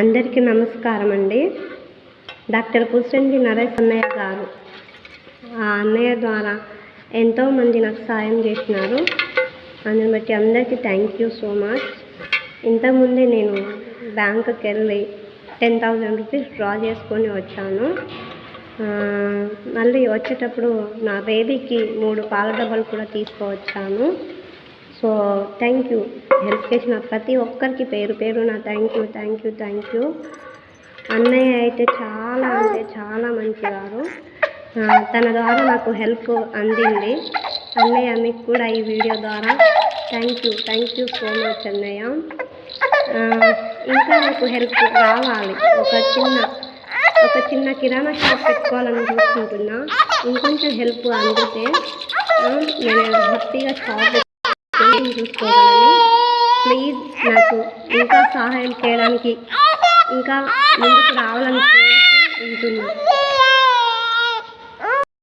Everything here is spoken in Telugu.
అందరికీ నమస్కారం అండి డాక్టర్ పుసండి నరేష్ అన్నయ్య గారు. ఆ అన్నయ్య ద్వారా ఎంతోమంది నాకు సాయం చేసినారు. అందుని బట్టి అందరికీ థ్యాంక్ యూ సో మచ్ ఇంతకుముందే నేను బ్యాంకుకి వెళ్ళి టెన్ థౌజండ్ రూపీస్ డ్రా చేసుకొని వచ్చాను. మళ్ళీ వచ్చేటప్పుడు నా బేబీకి మూడు పాల డబ్బాలు కూడా తీసుకువచ్చాను. సో థ్యాంక్ యూ హెల్ప్ చేసిన ప్రతి ఒక్కరికి పేరు పేరు నా thank you thank you thank you అన్నయ్య అయితే చాలా అంటే చాలా మంచివారు. తన ద్వారా నాకు హెల్ప్ అందింది. అన్నయ్య మీకు కూడా ఈ వీడియో ద్వారా thank you thank you so much అన్నయ్య. ఇంకా నాకు హెల్ప్ రావాలి. ఒక చిన్న ఒక చిన్న కిరాణా షాప్ పెట్టుకోవాలని చూసుకుంటున్నా. ఇంకొంచెం హెల్ప్ అందితే నేను హ్యాపీగా షాప్ చూసుకోగలను. ప్లీజ్ నాకు ఇంకా సహాయం చేయడానికి ఇంకా ముందుకు రావాలని కోరుతూ ఉంటున్నాను